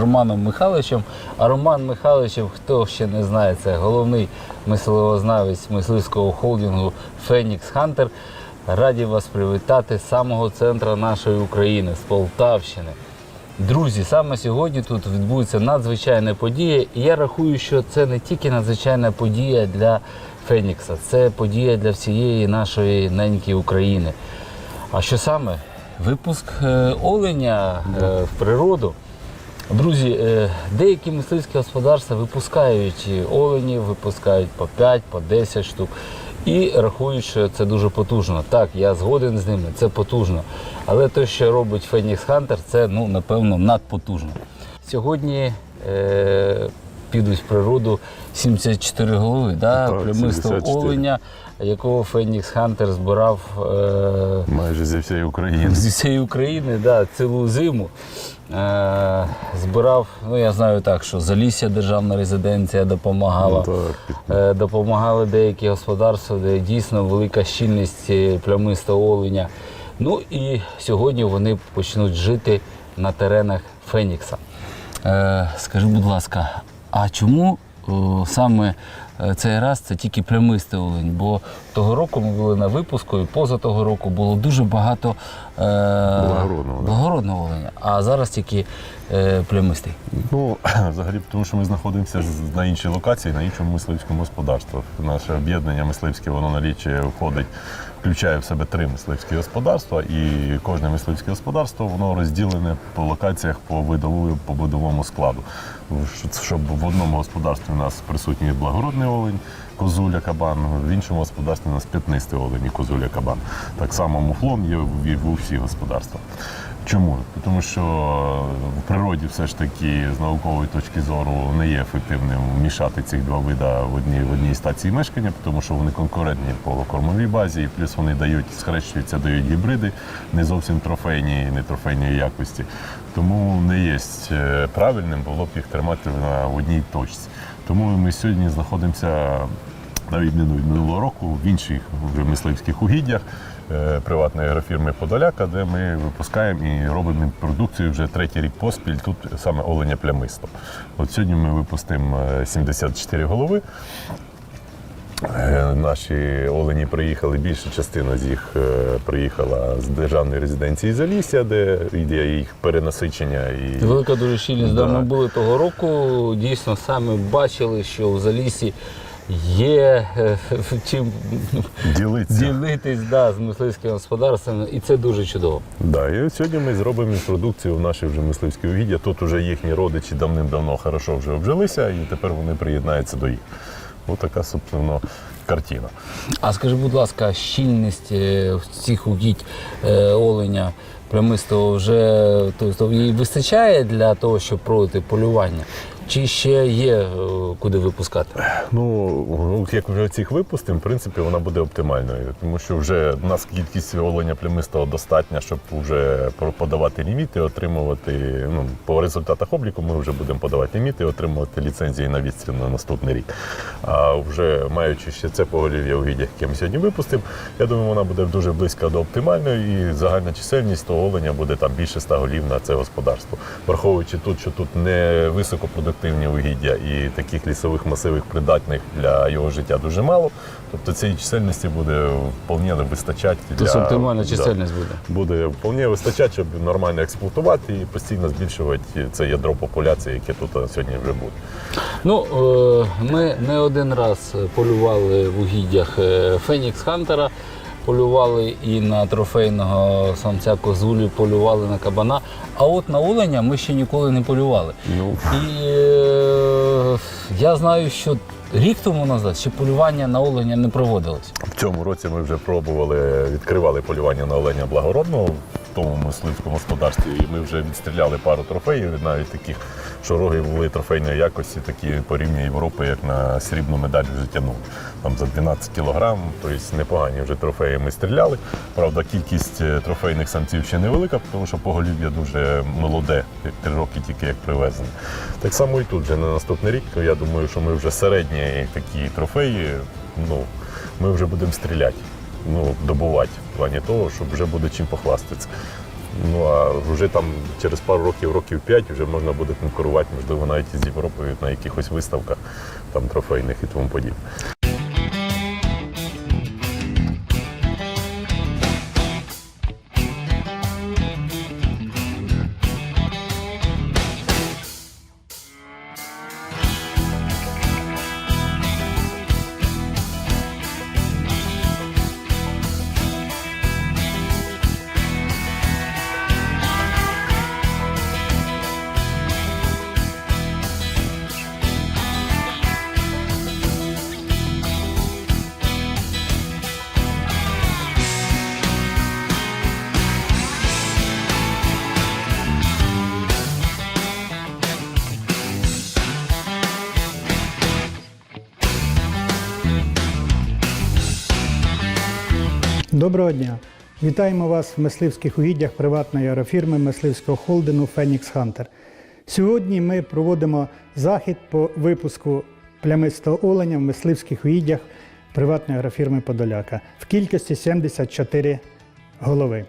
Романом Михайловичем. А Роман Михайловичем, хто ще не знає, це головний мисливознавець мисливського холдингу Фенікс Хантер. Раді вас привітати з самого центру нашої України, з Полтавщини. Друзі, саме сьогодні тут відбудеться надзвичайна подія, і я рахую, що це не тільки надзвичайна подія для Фенікса, це подія для всієї нашої неньки України. А що саме? Випуск е, оленя е, в природу. Друзі, е, деякі мисливські господарства випускають оленів, випускають по 5, по 10 штук. І рахують, що це дуже потужно. Так, я згоден з ними, це потужно. Але те, що робить Фенікс Хантер, це ну, напевно надпотужно. Сьогодні е, підуть в природу 74 голови, да? Плямистого оленя, якого Фенікс Хантер збирав. Е, Майже зі всієї України. з усієї України да, цілу зиму. Е, збирав, ну я знаю так, що Залісся державна резиденція допомагала. Ну, так. Е, допомагали деякі господарства, де дійсно велика щільність е, плямистого оленя. Ну і сьогодні вони почнуть жити на теренах Фенікса. Е, скажи, будь ласка, а чому о, саме цей раз це тільки плямистий олень? Бо того року ми були на випуску, і поза того року було дуже багато е, Благородного, благородного оленя, а зараз тільки е, плямистий. Ну, взагалі, тому що ми знаходимося на іншій локації, на іншому мисливському господарстві. Наше об'єднання мисливське, воно налічує, входить, включає в себе три мисливські господарства, і кожне мисливське господарство воно розділене по локаціях по видову, по видовому складу. Щоб в одному господарстві у нас присутній благородний олень, козуля кабан, в іншому господарстві у нас п'ятнистий олень і козуля кабан. Так само муфлон є в усіх господарствах. Чому? Тому що в природі все ж таки з наукової точки зору не є ефективним мішати ці два види в одній, в одній стації мешкання, тому що вони конкурентні по кормовій базі, і плюс вони дають, схрещуються, дають гібриди, не зовсім трофейні, не трофейної якості. Тому не є е, правильним було б їх тримати на одній точці. Тому ми сьогодні знаходимося на відміну від минулого року в інших вже мисливських угіддях е, приватної агрофірми Подоляка, де ми випускаємо і робимо продукцію вже третій рік поспіль. Тут саме оленя плямисто. От сьогодні ми випустимо е, 74 голови. Е, Наші олені приїхали, більша частина з їх е, приїхала з державної резиденції Залісся, де йде їх перенасичення і Велика дуже щільність. Да. Ми були того року. Дійсно, саме бачили, що в Залісі є е, чим ділитись да, з мисливським господарством, і це дуже чудово. Да, і сьогодні ми зробимо інтродукцію в наші вже мисливські угіддя. Тут вже їхні родичі давним-давно хорошо вже обжилися, і тепер вони приєднаються до їх. Ось така, собственно, картина. А скажи, будь ласка, щільність е, цих угідь е, оленя плямистого вже тобто, їй вистачає для того, щоб проводити полювання? Чи ще є е, куди випускати? Ну, як вже цих випустимо, в принципі, вона буде оптимальною, тому що вже у нас кількість оленя племистого достатня, щоб вже подавати ліміти, отримувати. Ну, по результатах обліку ми вже будемо подавати ліміти, отримувати ліцензії на відстріл на наступний рік. А вже маючи ще це поголів'я у віддях, яке ми сьогодні випустимо, я думаю, вона буде дуже близька до оптимальної, і загальна чисельність того оленя буде там більше 100 голів на це господарство. Враховуючи тут, що тут не високопродуктивні угіддя і таких лісових масивів придатних для його життя дуже мало. Тобто цієї чисельності буде вполне вистачати для Тобто оптимальна чисельність буде. буде вполне вистачати, щоб нормально експлуатувати і постійно збільшувати це ядро популяції, яке тут а, сьогодні вже буде. Ну, е, ми не один раз полювали в угіддях е, Фенікс Хантера, полювали і на трофейного самця козулі, полювали на кабана. А от на оленя ми ще ніколи не полювали. Ну, І е, я знаю, що рік тому назад ще полювання на оленя не проводилось. В цьому році ми вже пробували, відкривали полювання на оленя благородного тому мисливському господарстві, і ми вже відстріляли пару трофеїв, навіть таких, що роги були трофейної якості, такі по рівні Європи, як на срібну медаль вже. Там за 12 кілограм, тобто непогані вже трофеї ми стріляли. Правда, кількість е, трофейних самців ще невелика, тому що поголів'я дуже молоде, три роки тільки як привезені. Так само і тут вже на наступний рік. Я думаю, що ми вже середні такі трофеї, ну, ми вже будемо стріляти, ну, добувати в плані того, щоб вже буде чим похвастатися. Ну а вже там через пару років, років п'ять, вже можна буде конкурувати, можливо, навіть із Європою на якихось виставках там трофейних і тому подібне. Доброго дня! Вітаємо вас в мисливських угіддях приватної аерофірми мисливського холдингу Phoenix Hunter. Сьогодні ми проводимо захід по випуску плямистого оленя в мисливських угіддях приватної аерофірми Подоляка в кількості 74 голови.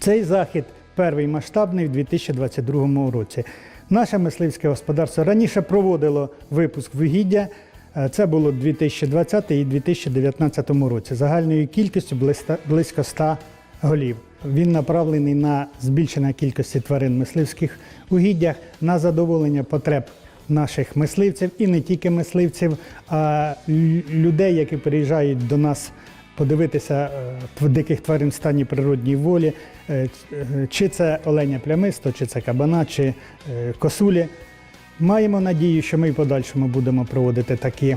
Цей захід перший масштабний в 2022 році. Наше мисливське господарство раніше проводило випуск вугіддя. Е, Це було 2020 і 2019 році. Загальною кількістю близько- близько 100 голів. Він направлений на збільшення кількості тварин мисливських угіддях, на задоволення потреб наших мисливців і не тільки мисливців, а людей, які приїжджають до нас подивитися е, диких тварин в стані природній волі, е, чи це оленя плямисто, чи це кабана, чи косулі. Маємо надію, що ми в подальшому будемо проводити такі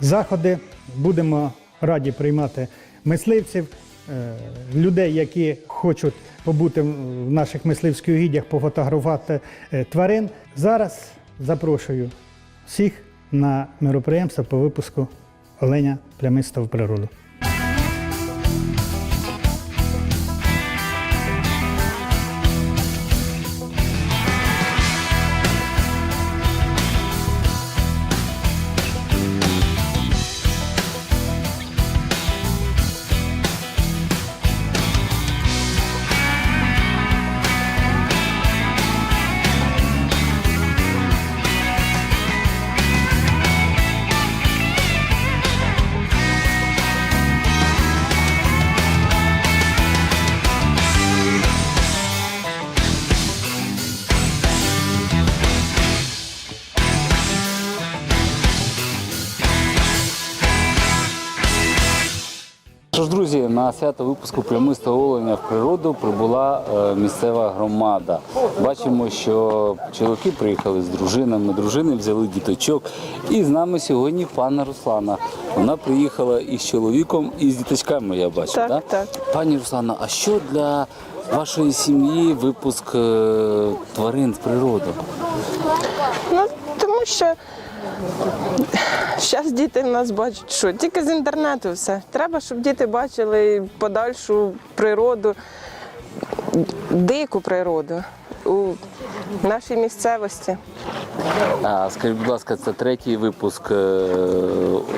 заходи. Будемо раді приймати мисливців, е, людей, які хочуть побути в наших мисливських угіддях, пофотографувати е, тварин. Зараз запрошую всіх на мероприємство по випуску оленя плямистого в природу. Тож, друзі, на свято випуску плямистого оленя в природу прибула е, місцева громада. Бачимо, що чоловіки приїхали з дружинами, дружини взяли діточок. І з нами сьогодні пана Руслана. Вона приїхала із чоловіком і з діточками, я бачу. Так, да? так. Пані Руслана, а що для вашої сім'ї випуск е, тварин в природу? Ну, тому що зараз діти нас бачать, що тільки з інтернету все. Треба, щоб діти бачили подальшу природу, дику природу у нашій місцевості. А скажіть, будь ласка, це третій випуск е,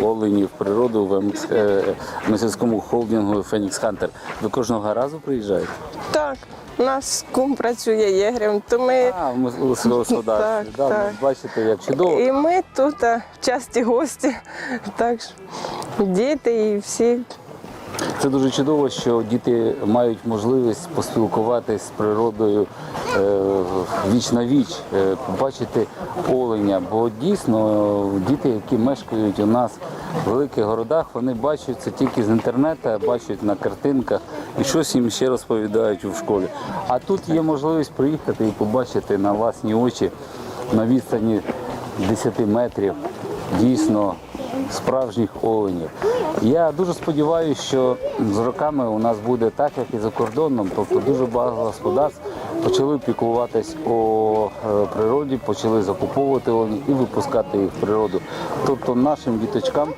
оленів в природу в МХ, е, холдингу Фенікс Хантер. Ви кожного разу приїжджаєте? Так, у нас кум працює єгрем, то ми А, в господарстві. Так, да, так. Бачите, як чудово. і ми тут а, часті гості. Так що діти і всі Це дуже чудово, що діти мають можливість поспілкуватися з природою е, віч на віч, е, побачити оленя. Бо дійсно діти, які мешкають у нас в великих городах, вони бачать це тільки з інтернету, бачать на картинках і щось їм ще розповідають у школі. А тут є можливість приїхати і побачити на власні очі на відстані 10 метрів дійсно справжніх оленів. Я дуже сподіваюся, що з роками у нас буде так, як і за кордоном. Тобто дуже багато господарств почали піклуватись о е, природі, почали закуповувати оленів і випускати їх в природу. Тобто нашим діточкам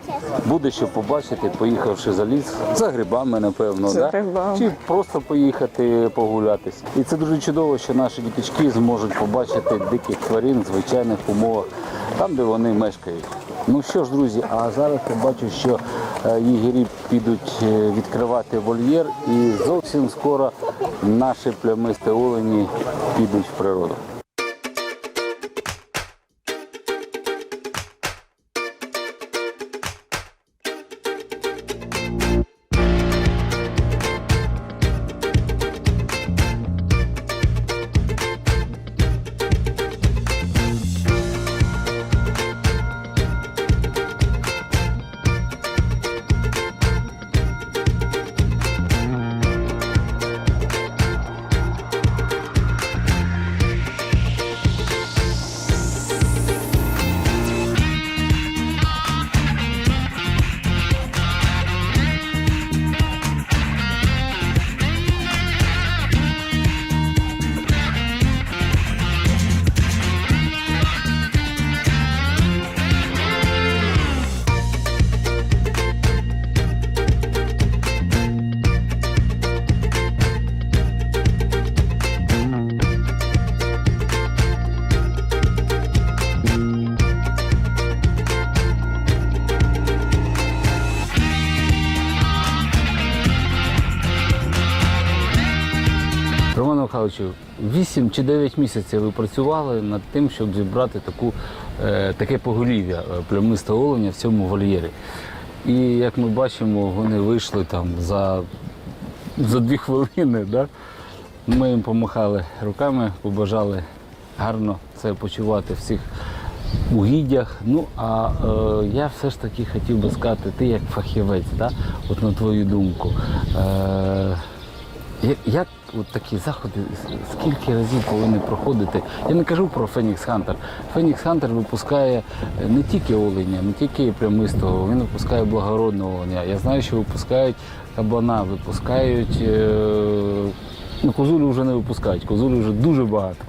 буде що побачити, поїхавши за ліс, за грибами, напевно, За да? грибами. чи просто поїхати погулятись. І це дуже чудово, що наші діточки зможуть побачити диких тварин в звичайних умовах, там, де вони мешкають. Ну що ж, друзі, а зараз я бачу, що е, єгері підуть е, відкривати вольєр і зовсім скоро наші плямисті олені підуть в природу. Михайловичу, 8 чи 9 місяців ви працювали над тим, щоб зібрати таку, е, таке поголів'я е, плямистого оленя в цьому вольєрі. І як ми бачимо, вони вийшли там за, за дві хвилини. Да? Ми їм помахали руками, побажали гарно це почувати всіх угіддях. Ну а е, я все ж таки хотів би сказати, ти як фахівець, да? от на твою думку. Е, як, от такі заходи, скільки разів повинні проходити? Я не кажу про Фенікс Хантер. Фенікс Хантер випускає е, не тільки оленя, не тільки прямистого, він випускає благородного оленя. Я знаю, що випускають кабана, випускають. Е, ну, козулю вже не випускають, козулю вже дуже багато.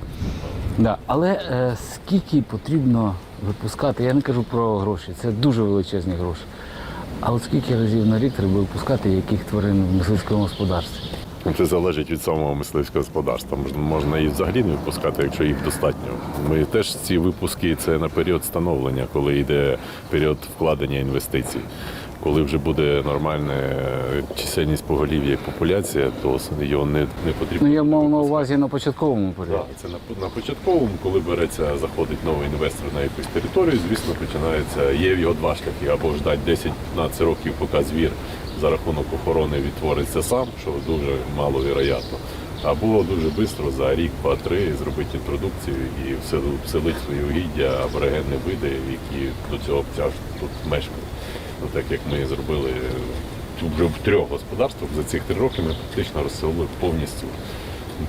Да. Але е, скільки потрібно випускати, я не кажу про гроші, це дуже величезні гроші. А от скільки разів на рік треба випускати яких тварин в мисливському господарстві? Це залежить від самого мисливського господарства. Можна, можна і взагалі не випускати, якщо їх достатньо. Ми теж ці випуски це на період становлення, коли йде період вкладення інвестицій. Коли вже буде нормальна е, чисельність поголів'я і популяція, то його не, не потрібно. Ну я мав на увазі на початковому. Так, це на, на початковому, коли береться, заходить новий інвестор на якусь територію, звісно, починається. Є його два шляхи, або ждати 10-15 років, поки звір за рахунок охорони відтвориться сам, що дуже маловіроятно. Або дуже швидко за рік, два-три зробити інтродукцію і всели- вселити свої угіддя аборигенні види, які до цього обтяж тут мешкають. Ну, так як ми зробили вже в трьох господарствах за цих три роки, ми практично розселили повністю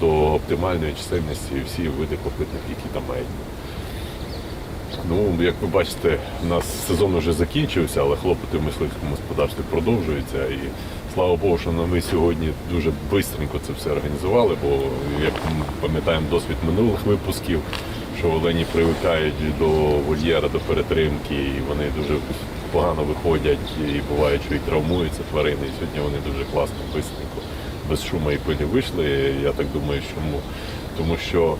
до оптимальної чисельності всі види копитних, які там мають. Ну, як ви бачите, у нас сезон вже закінчився, але хлопоти в мисливському господарстві продовжуються. І слава Богу, що ми сьогодні дуже швидко це все організували, бо як ми пам'ятаємо досвід минулих випусків, що олені привикають до вольєра, до перетримки, і вони дуже погано виходять, і буває, що і травмуються тварини. І сьогодні вони дуже класно, швидко, без шуму і пилі вийшли. Я так думаю, чому? Тому що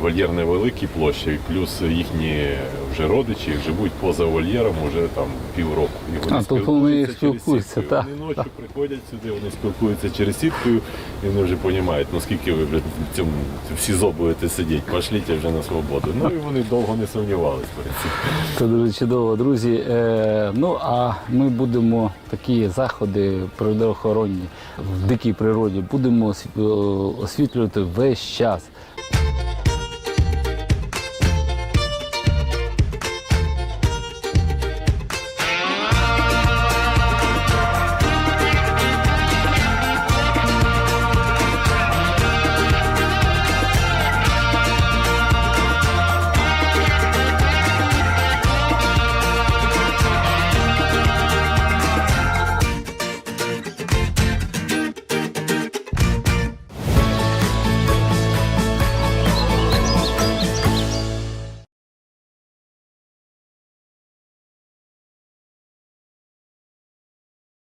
Вольєр невеликий площі, і плюс їхні вже родичі живуть поза вольєром вже там півроку. І А, тобто вони спілкуються, через так. Вони ночі приходять сюди, вони спілкуються через сіткою, і вони вже розуміють, ну скільки ви вже в цьому в СІЗО будете сидіти, пошліть вже на свободу. Ну і вони довго не сумнівалися перед цим. Це дуже чудово, друзі. Е, ну а ми будемо такі заходи природоохоронні в дикій природі, будемо е, освітлювати весь час.